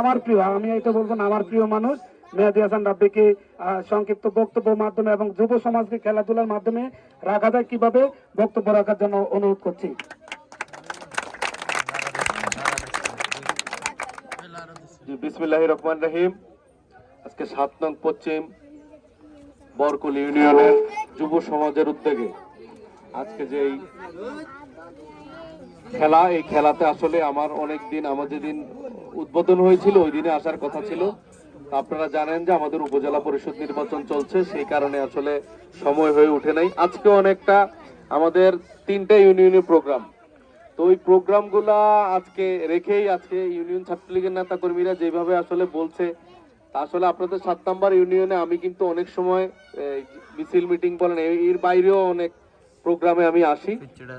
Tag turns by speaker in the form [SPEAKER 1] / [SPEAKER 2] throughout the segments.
[SPEAKER 1] আমার প্রিয় আমি এটা বলব না, আমার প্রিয় মানুষ, মেহাদি হাসান রাব্বিকে সংক্ষিপ্ত বক্তব্য মাধ্যমে এবং যুব সমাজকে খেলাধুলার মাধ্যমে রাখা যায়, কীভাবে? বক্তব্য রাখার জন্য অনুরোধ করছি।
[SPEAKER 2] বিসমিল্লাহ রহমান রহিম। আজকে সাত নং পশ্চিম বরকুল ইউনিয়নের যুব সমাজের উদ্যোগে আজকে যে এই খেলা, এই খেলাতে আসলে আমার অনেক দিন, আমার যেদিন উদ্বোধন হয়েছিল, ওই দিনে আসার কথা ছিল। আপনারা জানেন যে আমাদের উপজেলা পরিষদ নির্বাচন চলছে, সেই কারণে আসলে সময় হয়ে উঠে নাই। আজকে অনেকটা আমাদের তিনটা ইউনিয়নের প্রোগ্রাম। তো ওই প্রোগ্রামগুলা আজকে রেখেই আজকে ইউনিয়ন ছাত্রলীগের নেতা কর্মীরা যেভাবে আসলে বলছে আসলে আপনাদের সাত নাম্বার ইউনিয়নে আমি কিন্তু অনেক সময় মিছিল, মিটিং বলেন এর বাইরেও অনেক প্রোগ্রামে আমি আসি।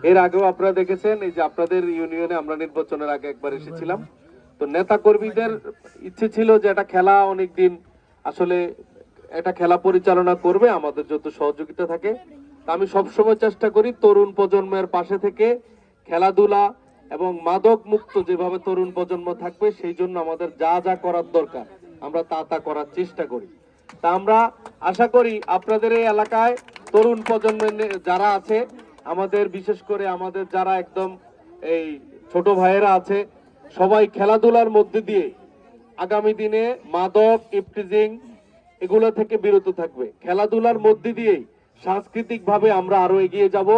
[SPEAKER 2] এর আগেও আপনারা দেখেছেন, এই যে আপনাদের ইউনিয়নে আমরা নির্বাচনের আগে একবার এসেছিলাম। তো নেতা কর্মীদের ইচ্ছে ছিল যে এটা খেলা অনেকদিন আসলে এটা খেলা পরিচালনা করবে, আমাদের যত সহযোগিতা থাকে। আমি সবসময় চেষ্টা করি তরুণ প্রজন্মের পাশে থেকে খেলাধুলা এবং মাদক মুক্ত যেভাবে তরুণ প্রজন্ম থাকবে, সেই জন্য আমাদের যা যা করার দরকার, আমরা তা তা করার চেষ্টা করি। তা আমরা আশা করি আপনাদের এই এলাকায় তরুণ প্রজন্মের যারা আছে, আমাদের বিশেষ করে আমাদের যারা একদম এই ছোট ভাইয়েরা আছে সবাই খেলাধুলার মধ্যে দিয়ে আগামী দিনে মাদক, ইফটিজিং এগুলো থেকে বিরত থাকবে। খেলাধুলার মধ্যে দিয়েই সাংস্কৃতিক ভাবে আমরা আরও এগিয়ে যাব।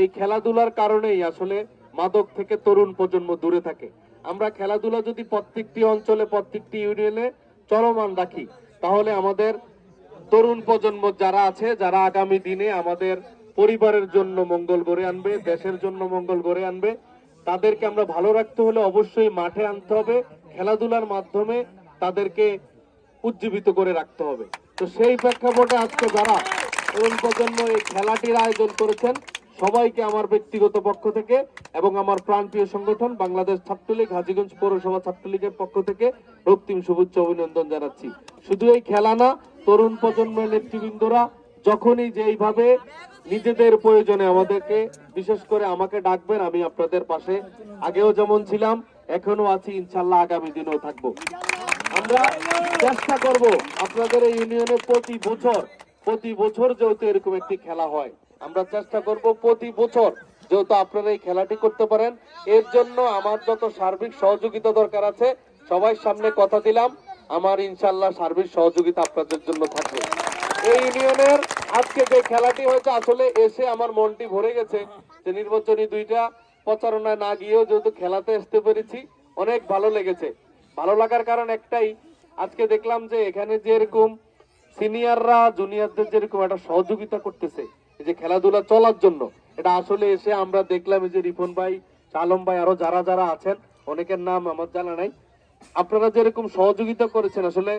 [SPEAKER 2] এই খেলাধুলার কারণেই আসলে মাদক থেকে তরুণ প্রজন্ম দূরে থাকে। আমরা খেলাধুলা যদি প্রত্যেকটি অঞ্চলে, প্রত্যেকটি ইউনিয়নে চলমান রাখি, তাহলে আমাদের তরুণ প্রজন্ম যারা আছে, যারা আগামী দিনে আমাদের পরিবারের জন্য মঙ্গল গড়ে আনবে, দেশের জন্য মঙ্গল গড়ে আনবে তাদেরকে আমরা ভালো রাখতে হলে অবশ্যই মাঠে আনতে হবে, খেলাধুলার মাধ্যমে তাদেরকে উজ্জীবিত করে রাখতে হবে। তো সেই প্রেক্ষাপটে আজকে যারা তরুণ প্রজন্ম এই খেলাটির আয়োজন করেছেন, সবাইকে আমার ব্যক্তিগত পক্ষ থেকে এবং আমার প্রাণপ্রিয় সংগঠন বাংলাদেশ ছাত্রলীগ হাজিগঞ্জ পৌরসভা ছাত্রলীগের পক্ষ থেকে রক্তিম শুভেচ্ছা অভিনন্দন জানাচ্ছি। শুধু এই খেলা না, তরুণ প্রজন্মের নেতৃবৃন্দরা যখনই যেইভাবে নিজেদের প্রয়োজনে আমাদেরকে, বিশেষ করে আমাকে ডাকবেন, আমি আপনাদের পাশে। আগেও যেমন ছিলাম এখনও আছি, ইনশাল্লাহ আগামী দিনেও থাকব। আমরা চেষ্টা করব আপনাদের এই ইউনিয়নে প্রতি বছর প্রতি বছর যেহেতু এরকম একটি খেলা হয়, আমরা চেষ্টা করব প্রতি বছর যেহেতু আপনারা এই খেলাটি করতে পারেন, এর জন্য আমার যত সার্বিক সহযোগিতা দরকার আছে, সবাই সামনে কথা দিলাম, আমার ইনশাল্লাহ সার্বিক সহযোগিতা আপনাদের জন্য থাকবে। এই ইউনিয়নের আজকে যে খেলাটি হয়েছে, আসলে এসে আমার মনটি ভরে গেছে যে নির্বাচনী দুইটা প্রচারণায় না গিয়েও যেহেতু খেলাতে আসতে পেরেছি, অনেক ভালো লেগেছে। ভালো লাগার কারণ একটাই, আজকে দেখলাম যে এখানে যে এরকম সিনিয়ররা জুনিয়রদের যেরকম একটা সহযোগিতা করতেছে, এই যে খেলাধুলা চলার জন্য। এটা আসলে এসে আমরা দেখলাম এই যে রিপন ভাই চালম ভাই, আরও যারা যারা আছেন, অনেকের নাম আমার জানা নাই। আপনারা যেরকম সহযোগিতা করেছেন, আসলে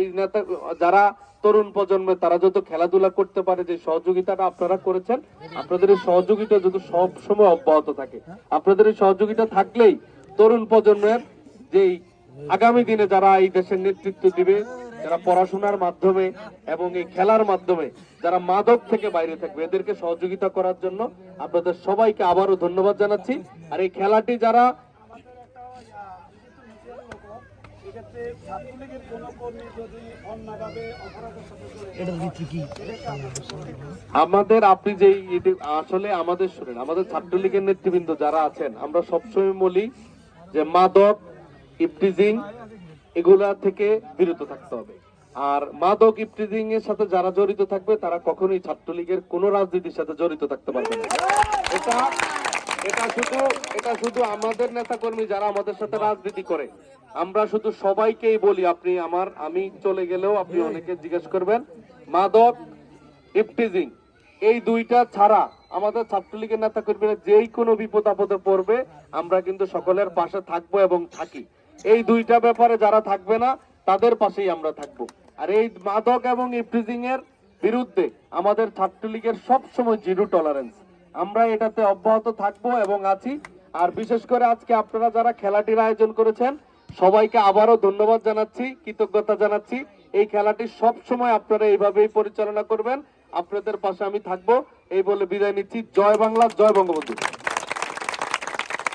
[SPEAKER 2] এই নেতা, যারা তরুণ প্রজন্মে, তারা যত খেলাধুলা করতে পারে, যে সহযোগিতাটা আপনারা করেছেন, আপনাদের এই সহযোগিতা যত সব সময় অব্যাহত থাকে। আপনাদের এই সহযোগিতা থাকলেই তরুণ প্রজন্মের যেই আগামী দিনে যারা এই দেশের নেতৃত্ব দিবে, যারা পড়াশোনার মাধ্যমে এবং এই খেলার মাধ্যমে, যারা মাদক থেকে বাইরে থাকবে, এদেরকে সহযোগিতা করার জন্য আপনাদের সবাইকে আবারও ধন্যবাদ জানাচ্ছি। আর এই খেলাটি যারা আমাদের আপনি যে আসলে আমাদের শুনেন আমাদের ছাত্রলীগের নেতৃবৃন্দ যারা আছেন আমরা সবসময় বলি যে মাদক ইফটিজিং এগুলা থেকে বিরত থাকতে হবে। আর মাদক ইফটিজিং এর সাথে যারা জড়িত থাকবে তারা কখনোই ছাত্রলীগের কোন রাজনীতির সাথে জড়িত থাকতে পারবে না। এটা এটা শুধু এটা শুধু আমাদের নেতা কর্মী যারা আমাদের সাথে রাজনীতি করে। আমরা শুধু সবাইকেই বলি, আপনি আমার, আমি চলে গেলেও আপনি অনেকে জিজ্ঞেস করবেন, মাদক ইফটিজিং এই দুইটা ছাড়া আমাদের ছাত্রলীগের নেতা কর্মীরা যেই কোনো বিপদ আপদে পড়বে, আমরা কিন্তু সকলের পাশে থাকব এবং থাকি। এই দুইটা ব্যাপারে যারা থাকবে না, তাদের পাশেই আমরা থাকব। আর এই মাদক এবং ইফটিজিং এর বিরুদ্ধে আমাদের ছাত্রলীগের সব সময় জিরো টলারেন্স আমরা এটাতে অব্যাহত থাকব এবং আছি। আর বিশেষ করে আজকে আপনারা যারা খেলাটির আয়োজন করেছেন, সবাইকে আবারও ধন্যবাদ জানাচ্ছি, কৃতজ্ঞতা জানাচ্ছি। এই খেলাটি সব সময় আপনারা এইভাবেই পরিচালনা করবেন। আপনাদের পাশে আমি থাকব। এই বলে বিদায় নিচ্ছি। জয় বাংলা, জয় বঙ্গবন্ধু।